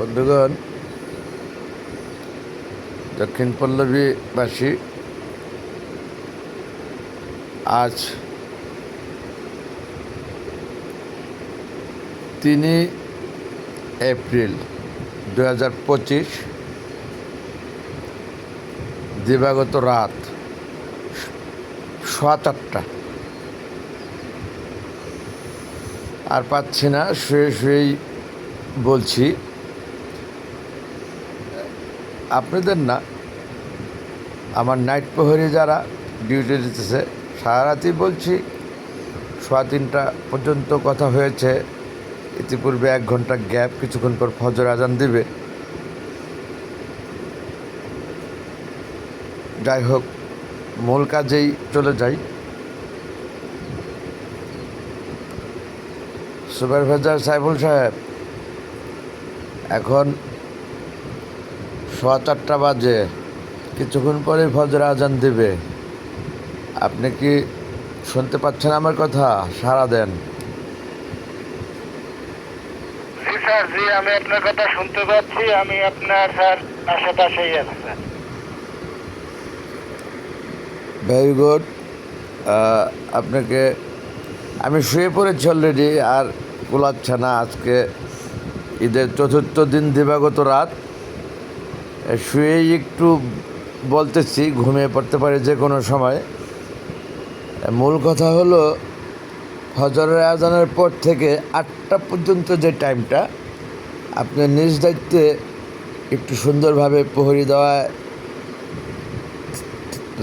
বন্ধুগণ, দক্ষিণ পল্লবীবাসী আজ তিনি এপ্রিল দু হাজার পঁচিশ দিবাগত রাত সোয়া চারটা আর পাচ্ছি না, শুয়ে শুয়েই বলছি। আপনাদের না, আমার নাইট প্রহরী যারা ডিউটি দিতেছে সারা রাতই বলছি, সোয়া তিনটা পর্যন্ত কথা হয়েছে, ইতিপূর্বে এক ঘণ্টা গ্যাপ কিছুক্ষণ পর ফজর আজান দিবে। যাই হোক, মূল কাজেই চলে যাই। সুপারভাইজার সাইফুল সাহেব, এখন সোয়া চারটা বাজে। কিছুক্ষণ পরে ফজর আজান দেবে। আপনি কি শুনতে পাচ্ছেন আমার কথা? সাড়া দেন। জি স্যার জি আমি আপনার কথা শুনতে পাচ্ছি। আমি আপনার স্যার আশেপাশেই আছি স্যার। ভেরি গুড আপনাকে আমি শুয়ে পড়েছি অলরেডি আর কুলাচ্ছে না আজকে। ঈদের চতুর্থ দিন দিবাগত রাত। শুয়েই একটু বলতেছি, ঘুমিয়ে পড়তে পারে যে কোনো সময়। মূল কথা হলো ফজরের আজানের পর থেকে আটটা পর্যন্ত যে টাইমটা, আপনি নিজ দায়িত্বে একটু সুন্দরভাবে প্রহরী দেওয়ায়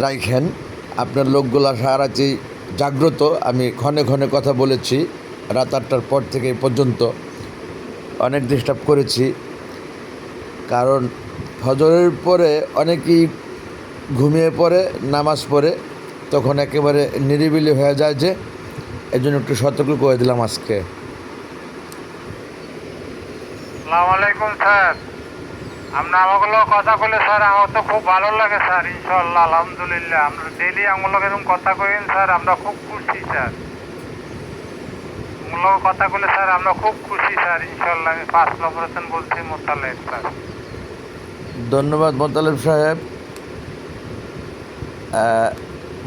রাখেন আপনার লোকগুলা সারারাতি জাগ্রত। আমি ক্ষণে ক্ষণে কথা বলেছি, রাত আটটার পর থেকে পর্যন্ত অনেক ডিস্টার্ব করেছি। কারণ ফজরের পরে অনেকেই ঘুমিয়ে পড়ে, নামাজ পড়ে, তখন একেবারে নিরিবিলি হয়ে যায় যে এই জন্য একটু সতর্ক করে দিলাম আজকে। সালাম আলাইকুম স্যার। আপনার আমাগুলো কথা কইলে স্যার, আমার তো খুব ভালো লাগে স্যার ইনশাল্লাহ আলহামদুলিল্লাহ। আমরা ডেলি আমগুলো এরকম কথা কইন স্যার, আমরা খুব খুশি স্যার। আমগুলো কথা কইলে স্যার, আমরা খুব খুশি স্যার ইনশাল্লাহ আমি পাঁচ অপারেশন বলছি মোতালেব স্যার। ধন্যবাদ মোতালেব সাহেব।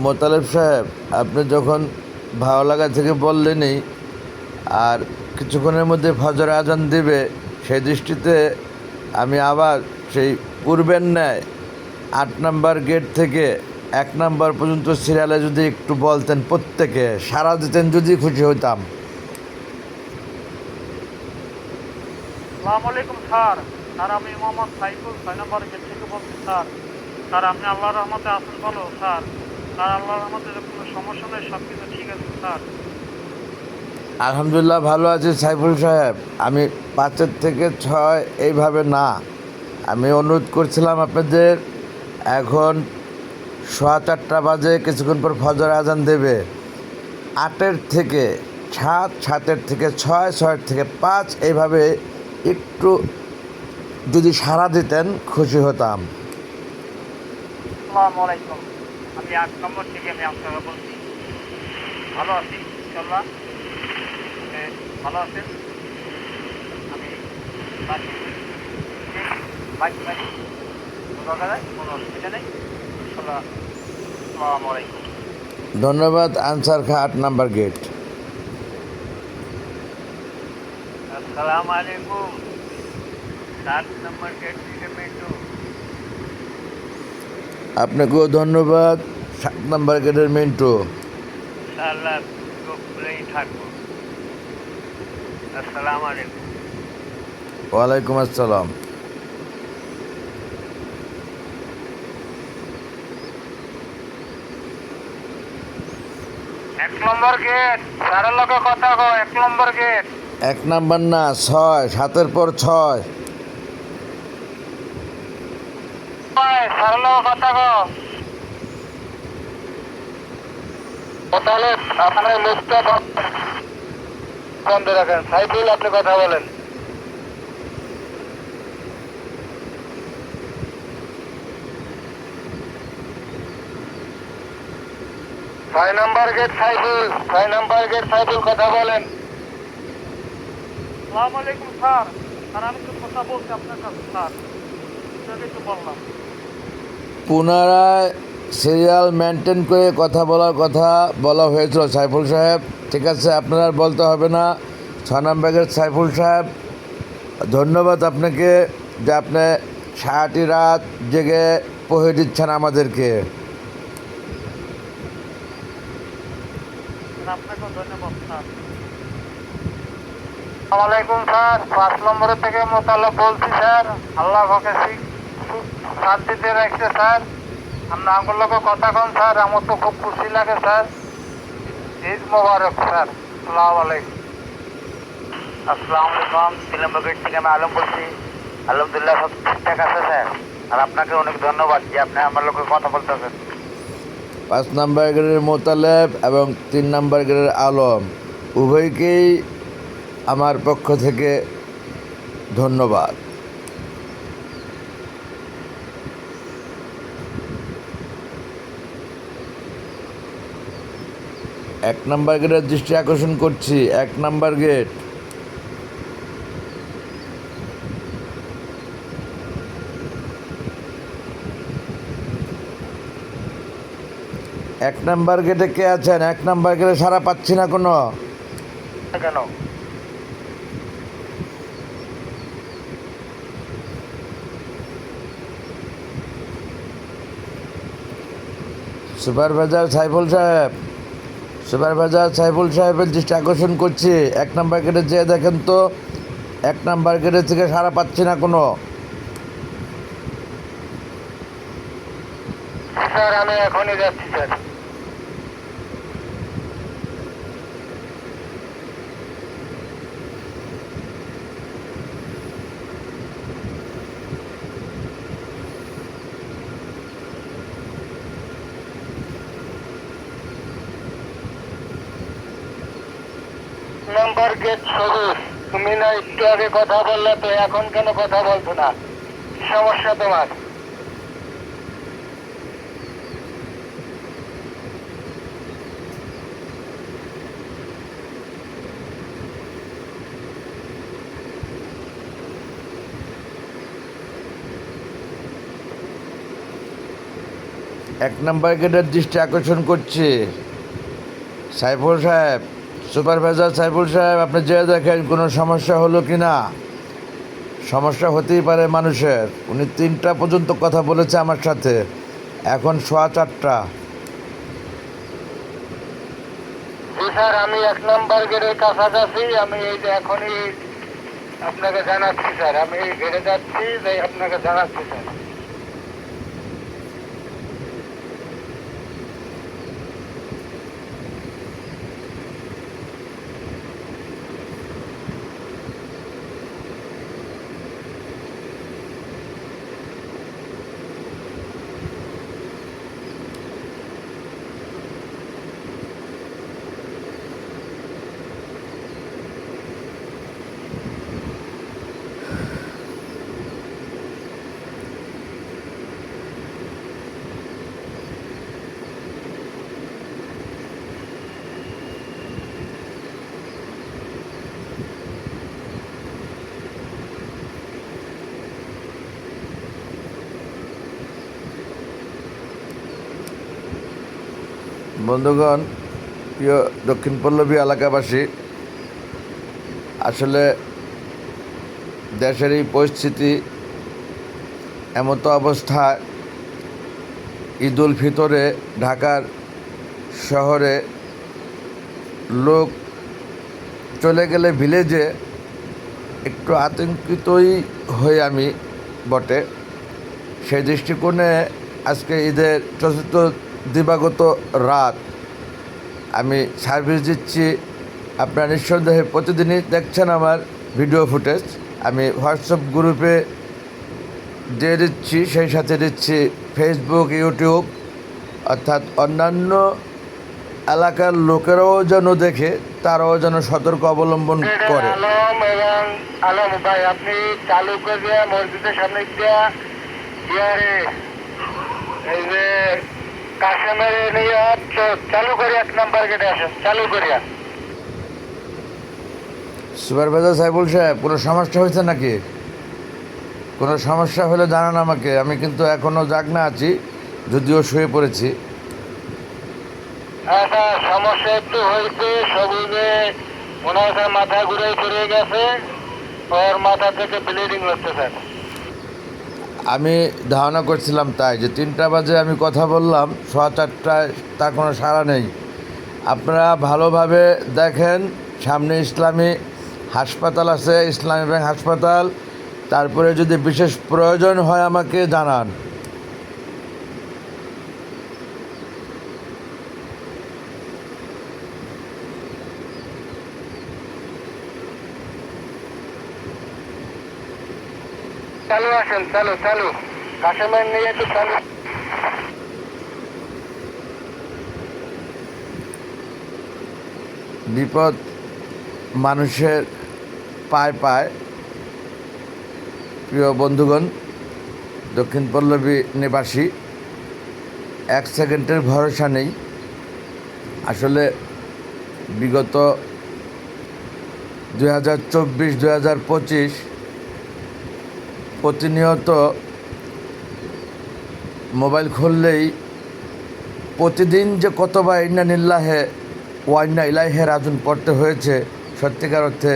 মোতালেব সাহেব, আপনি যখন ভালো লাগা থেকে বললেনই আর কিছুক্ষণের মধ্যে ফজর আজান দেবে সেই দৃষ্টিতে আমি আবার সেই পূর্বের ন্যায় আট নাম্বার গেট থেকে এক নাম্বার পর্যন্ত সিরিয়ালে যদি একটু বলতেন, প্রত্যেকে সারা দিতেন, যদি খুশি হইতাম। সালাম আলাইকুম, স্যার। স্যার আমি মোহাম্মদ সাইফুল ছয় নম্বর গেট থেকে বলছি, স্যার স্যার, আপনি আল্লাহর রহমতে আসেন ভালো স্যার। স্যার, আল্লাহর রহমতে কোনো সমস্যা নেই সব কিছু ঠিক আছে, স্যার। আলহামদুলিল্লাহ, ভালো আছি সাইফুল সাহেব। আমি পাঁচের থেকে ছয় এইভাবে না। আমি অনুরোধ করছিলাম আপনাদের, এখন সোয়া চারটা বাজে, কিছুক্ষণ পর ফজর আজান দেবে। আটের থেকে সাত, সাতের থেকে ছয়, ছয়ের থেকে পাঁচ, এইভাবে একটু যদি সাড়া দিতেন খুশি হতাম। আমি আট নম্বর থেকে আমি আপনাকে বলছি। ভালো আছি ইনশাল্লাহ ভালো আছেন? আমি কোনো অসুবিধা নেই। ইনশাল্লাহ আসসালামু আলাইকুম। ধন্যবাদ আনসার খা আট নাম্বার গেট। আসসালামু আলাইকুম সাত নম্বর গেট থেকে মেট্রো আপনাকেও ধন্যবাদ সাত নাম্বার গেটের মিন্টু ওয়ালাইকুম আসসালাম। এক নম্বর গেট স্যারের লোকে কথা কো এক নম্বর গেট এক নাম্বার না ছয় সাতের পর ছয়। স্যারের লোকে কথা তাহলে আপনার মুখটা বন্ধ রাখেন। সাইফুল, আপনি কথা বলেন। ছয় নম্বর গেট সাইফুল। ছয় নম্বর গেট সাইফুল, কথা বলেন। আলাইকুম, স্যার। স্যার, আমি তো কথা বলছি আপনার কাছে, স্যার। সেটাই তো বললাম। পুনরায় সিরিয়াল মেনটেন করে কথা বলার কথা বলা হয়েছিল সাইফুল সাহেব। ঠিক আছে, আপনার বলতে হবে না। ছ নম্বরের সাইফুল সাহেব, ধন্যবাদ আপনাকে যে আপনি সারাটি রাত জেগে পহে দিচ্ছেন আমাদেরকে। আসসালামাইকুম স্যার। পাঁচ নম্বরের থেকে মোতালেব বলছি, স্যার। আল্লাহ শিখ- সু- শান্তিতে রাখছে স্যার। আমরা আমগুলোকে কথা কন স্যার। আমার তো খুব খুশি লাগে স্যার। ঈদ মোবারক স্যার। সালাম আলাইকুম। আসসালামু আলাইকুম গেট থেকে আমি আলম বলছি। আলহামদুলিল্লাহ সব ঠিকঠাক আছে স্যার। আর আপনাকে অনেক ধন্যবাদ যে আপনি আমার লোকের কথা বলতেছেন। পাঁচ নাম্বার গ্রেডের মোতালেব এবং তিন নাম্বার গ্রেডের আলম উভয়কেই আমার পক্ষ থেকে ধন্যবাদ। এক নাম্বার গেটের দৃষ্টি আকর্ষণ করছি এক নাম্বার গেট। এক নাম্বার গেটে কে আছেন? এক নাম্বার গেটে সারা পাচ্ছি না কোনো। কেন? সুপারভাইজার সাইফুল সাহেব। সুপারভাইজার সাইফুল সাহেবের দৃষ্টি আকর্ষণ করছি। এক নাম্বার গেটে যেয়ে দেখেন তো, এক নাম্বার গেটের থেকে সারা পাচ্ছি না কোনো। স্যার, আমি এখনই যাচ্ছি, স্যার। নাম্বার গেট তুমি না একটু আগে কথা বললে তো এখন কেন কথা বলছো না? সমস্যা তোমার। এক নাম্বার গেটের দৃষ্টি আকর্ষণ করছে। সাইফুল সাহেব সুপারভাইজার সাইফুল সাহেব, আপনি যে দেখেন কোনো সমস্যা হলো কি না সমস্যা হতেই পারে মানুষের। উনি তিনটা পর্যন্ত কথা বলেছে আমার সাথে। এখন সোয়া চারটা। স্যার, আমি এক নাম্বার গেটের কাছাকাছি। আমি এই যে এখনই আপনাকে জানাচ্ছি স্যার। আমি এই যাচ্ছি আপনাকে জানাচ্ছি স্যার। বন্ধুগণ, প্রিয় দক্ষিণ পল্লবী এলাকাবাসী, আসলে দেশের এই পরিস্থিতি এমতো অবস্থায় ঈদ উল ফিতরে ঢাকার শহরে লোক চলে গেলে ভিলেজে একটু আতঙ্কিতই হই আমি বটে। সেই দৃষ্টিকোণে আজকে ঈদের চতুর্থ দিবাগত রাত আমি সার্ভিস দিচ্ছি আপনারা নিঃসন্দেহে প্রতিদিনই দেখছেন আমার ভিডিও ফুটেজ। আমি হোয়াটসঅ্যাপ গ্রুপে দিয়ে দিচ্ছি, সেই সাথে দিচ্ছি ফেসবুক ইউটিউব অর্থাৎ অন্যান্য এলাকার লোকেরাও যেন দেখে, তারাও যেন সতর্ক অবলম্বন করে। এবং সামনে কাশেমের নিয়ে চালু করে এক নাম্বার গেটে আসেন চালু করিয়া। সুপারভাইজার সাহেবুল সাহেব কোনো সমস্যা হয়েছে নাকি? কোনো সমস্যা হলে জানান আমাকে আমি কিন্তু এখনও জাগনা আছি যদিও শুয়ে পড়েছি। হ্যাঁ সমস্যা একটু হয়েছে সবুজে স্যার মাথা ঘুরে পড়ে গেছে ওর মাথা থেকে ব্লিডিং হচ্ছে স্যার। আমি ধারণা করছিলাম তাই যে তিনটা বাজে আমি কথা বললাম সোয়া চারটায় তার কোনো সাড়া নেই। আপনারা ভালোভাবে দেখেন, সামনে ইসলামী হাসপাতাল আছে, ইসলামী ব্যাংক হাসপাতাল। তারপরে যদি বিশেষ প্রয়োজন হয় আমাকে জানান। আসেন, চালু চালু। কাশেমের নিয়ে একটু চালু। বিপদ মানুষের পায় পায়। প্রিয় বন্ধুগণ, দক্ষিণ পল্লবী নিবাসী, এক সেকেন্ডের ভরসা নেই। আসলে বিগত দুই হাজার চব্বিশ, দুই হাজার পঁচিশ প্রতিনিয়ত মোবাইল খুললেই প্রতিদিন যে কতবার ইন্না নিল্লাহে ওয়াইন্না ইলাইহে রাজুন পড়তে হয়েছে সত্যিকার অর্থে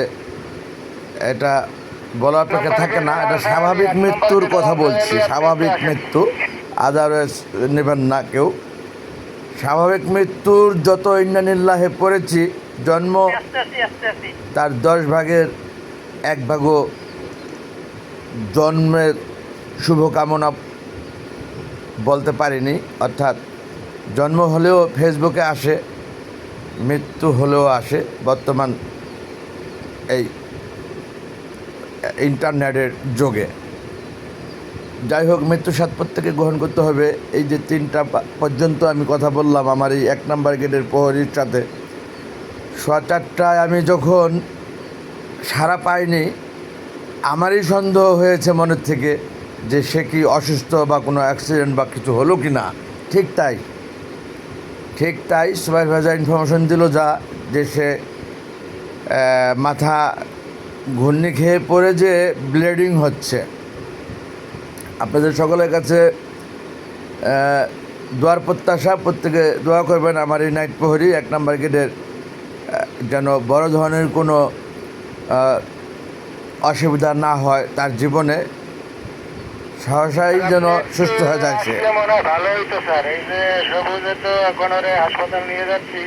এটা বলা অপেক্ষা থাকে না। এটা স্বাভাবিক মৃত্যুর কথা বলছি স্বাভাবিক মৃত্যু আদারওয়াইজ নেবেন না কেউ। স্বাভাবিক মৃত্যুর যত ইন্না নিল্লাহে পড়েছি জন্ম তার দশ ভাগের এক ভাগও জন্মের শুভকামনা বলতে পারিনি, অর্থাৎ জন্ম হলেও ফেসবুকে আসে, মৃত্যু হলেও আসে, বর্তমান এই ইন্টারনেটের যুগে। যাই হোক, মৃত্যু সাত প্রত্যেকে গ্রহণ করতে হবে, এই যে তিনটা পর্যন্ত আমি কথা বললাম আমার এই এক নম্বর গেটের প্রহরীর সাথে। সোয়া চারটায় আমি যখন সারা পাইনি আমারই সন্দেহ হয়েছে মনের থেকে যে সে কি অসুস্থ বা কোনো অ্যাক্সিডেন্ট বা কিছু হলো কি না। ঠিক তাই। ঠিক তাই সুপারভাইজার ইনফরমেশন দিল যা, যে সে মাথা ঘূর্ণি খেয়ে পড়ে যে ব্লিডিং হচ্ছে। আপনাদের সকলের কাছে দোয়ার প্রত্যাশা, প্রত্যেকে দোয়া করবেন আমার এই নাইট প্রহরী, এক নম্বর গেটের যেন বড় ধরনের কোনো অসুবিধা না হয় তার জীবনে সহসাই যেন সুস্থ হয়ে যাচ্ছে মনে হয় ভালো হইতো স্যার এই যে সবুজে তো এখন ওরে হাসপাতাল নিয়ে যাচ্ছি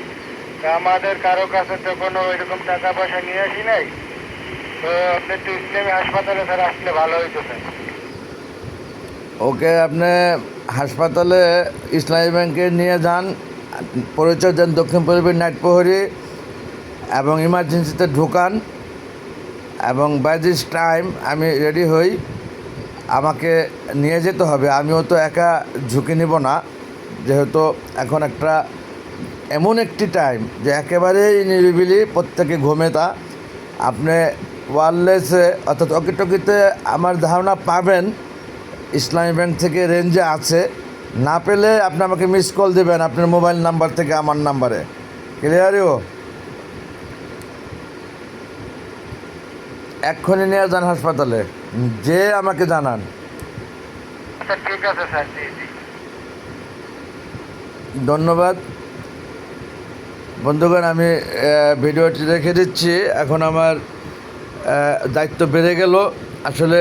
আমাদের কারও কাছে তো কোনো এরকম টাকা পয়সা নিয়ে আসি নাই? তো আপনি একটু ইসলামী হাসপাতালে স্যার আসলে ভালো হইতো স্যার। ওকে আপনি হাসপাতালে ইসলামী ব্যাংকে নিয়ে যান পরিচয় দেন দক্ষিণ পূর্বের নাইট প্রহরী এবং ইমার্জেন্সিতে ঢোকান। এবং বাই দিস টাইম আমি রেডি হই, আমাকে নিয়ে যেতে হবে। আমিও তো একা ঝুঁকি নিব না, যেহেতু এখন একটা এমন একটি টাইম যে একেবারেই নিরিবিলি, প্রত্যেকে ঘুমে তা। আপনি ওয়ারলেসে অর্থাৎ অকিটকিতে আমার ধারণা পাবেন, ইসলামী ব্যাংক থেকে রেঞ্জে আছে। না পেলে আপনি আমাকে মিস কল দেবেন, আপনার মোবাইল নাম্বার থেকে আমার নাম্বারে ক্লিয়ারিও এক্ষুনি নিয়ে যান হাসপাতালে। যে আমাকে জানান। আচ্ছা ঠিক আছে স্যার ধন্যবাদ। বন্ধুগণ আমি ভিডিওটি রেখে দিচ্ছি। এখন আমার দায়িত্ব বেড়ে গেল। আসলে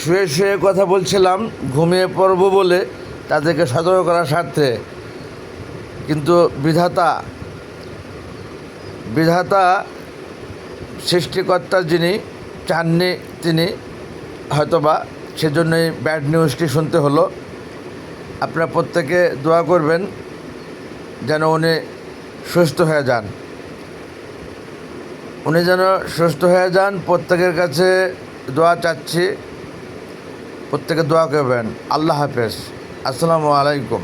শুয়ে শুয়ে কথা বলছিলাম ঘুমিয়ে পড়ব বলে তাদেরকে সতর্ক করার স্বার্থে। কিন্তু বিধাতা বিধাতা সৃষ্টিকর্তা যিনি চাননি তিনি, হয়তোবা সেজন্যই ব্যাড নিউজটি শুনতে হলো। আপনারা প্রত্যেকে দোয়া করবেন যেন উনি সুস্থ হয়ে যান। উনি যেন সুস্থ হয়ে যান, প্রত্যেকের কাছে দোয়া চাচ্ছি। প্রত্যেকে দোয়া করবেন। আল্লাহ হাফেজ। আসসালামু আলাইকুম।